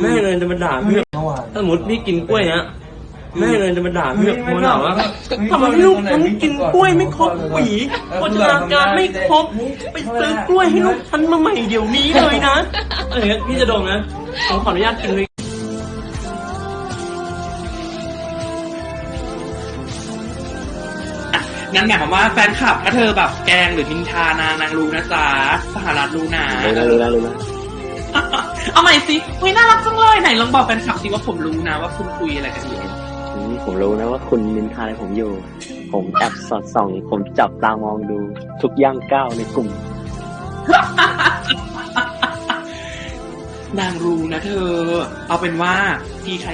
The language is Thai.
แม่เลยจะมาด่าพี่เมื่อวานถ้าสมมติพี่กินกล้วยเนี้ยแม่เลยจะมาด่าพี่โมด่าว่าทำไมลูกฉันกินกล้วยไม่ครบหวีโภชนาการไม่ครบไปซื้อกล้วยให้ลูกฉันมาใหม่เดี๋ยวนี้เลยนะอะไรเงี้ยพี่จะโดนนะผมขออนุญาตกินเลยอะงั้นหมายความว่าแฟนคลับถ้าเธอแบบแกล้งหรือนินทานางนางรู้นะจ๊ะสหรัฐรู้นะรู้นะรู้นะรู้นะ เอาใหม่สิเฮ้ยน่ารักจังเลยไหนลองบอกแฟนคลับสิว่าผมรู้นะว่าคุณคุยอะไรกันอยู่อืมผมรู้นะว่าคุณนินทาอะไรผมอยู่ ผมแอบสอดส่อง ผมจับตามองดู ทุกย่างก้าวในกลุ่ม นางรู้นะเธอ เอาเป็นว่าพี่ใคร